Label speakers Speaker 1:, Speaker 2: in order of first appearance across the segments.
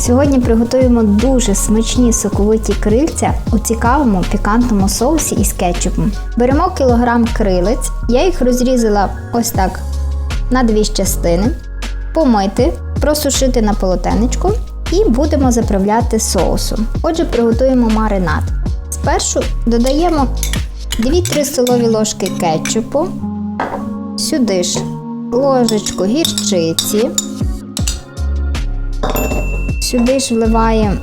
Speaker 1: Сьогодні приготуємо дуже смачні соковиті крильця у цікавому пікантному соусі із кетчупом. Беремо кілограм крилець, я їх розрізала ось так на дві частини, помити, просушити на полотенечку і будемо заправляти соусом. Отже, приготуємо маринад. Спершу додаємо 2-3 столові ложки кетчупу, сюди ж ложечку гірчиці. Сюди ж вливаємо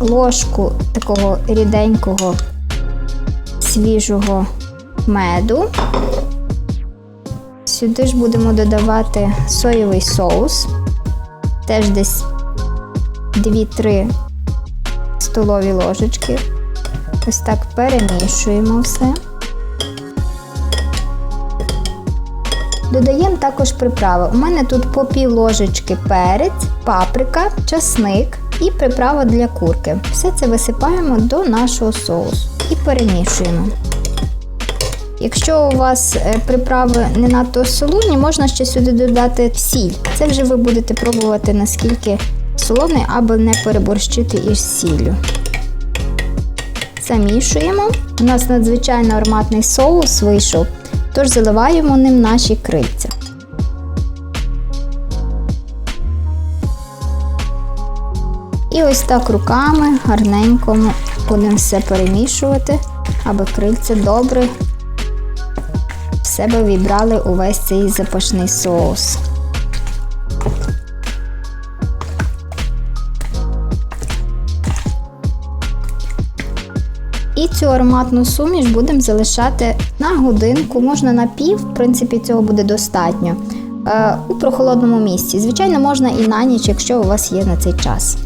Speaker 1: ложку такого ріденького свіжого меду. Сюди ж будемо додавати соєвий соус, теж десь 2-3 столові ложечки. Ось так перемішуємо все. Додаємо також приправи. У мене тут по пів ложечки перець, паприка, часник і приправа для курки. Все це висипаємо до нашого соусу і перемішуємо. Якщо у вас е, приправи не надто солоні, можна ще сюди додати сіль. Це вже ви будете пробувати наскільки солоний, аби не переборщити із сіллю. Замішуємо. У нас надзвичайно ароматний соус вийшов, тож заливаємо ним наші крильця. І ось так руками гарненько будемо все перемішувати, аби крильця добре в себе вібрали увесь цей запашний соус. І цю ароматну суміш будемо залишати на годинку, можна на пів, в принципі, цього буде достатньо. Е, у прохолодному місці. Звичайно, можна і на ніч, якщо у вас є на цей час.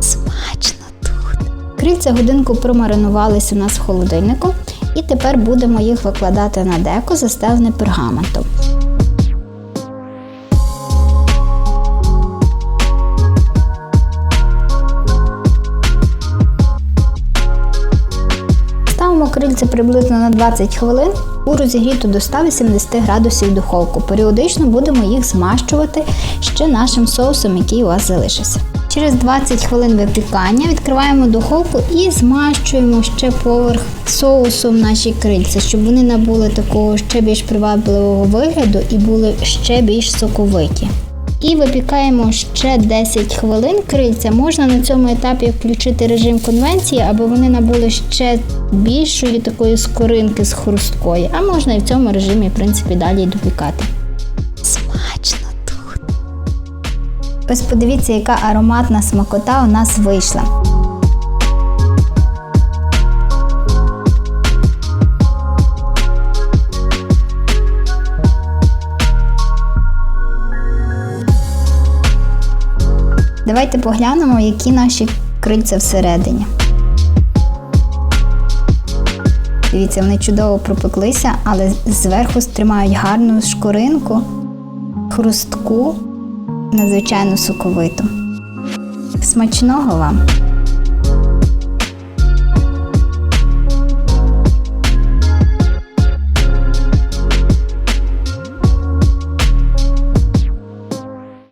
Speaker 1: Смачно тут. Крильця годинку промаринувалися у нас в холодильнику, і тепер будемо їх викладати на деко, застелене пергаментом. Ставимо приблизно на 20 хвилин у розігріту до 180 градусів духовку. Періодично будемо їх змащувати ще нашим соусом, який у вас залишився. Через 20 хвилин випікання відкриваємо духовку і змащуємо ще поверх соусом наші крильця, щоб вони набули такого ще більш привабливого вигляду і були ще більш соковиті. І випікаємо ще 10 хвилин крильця. Можна на цьому етапі включити режим конвенції, аби вони набули ще більшої такої скоринки з хрусткої. А можна і в цьому режимі, в принципі, далі допікати. Смачно тут. Ось подивіться, яка ароматна смакота у нас вийшла. Давайте поглянемо, які наші крильця всередині. Дивіться, вони чудово пропеклися, але зверху стримають гарну шкуринку, хрустку, надзвичайно соковиту. Смачного вам!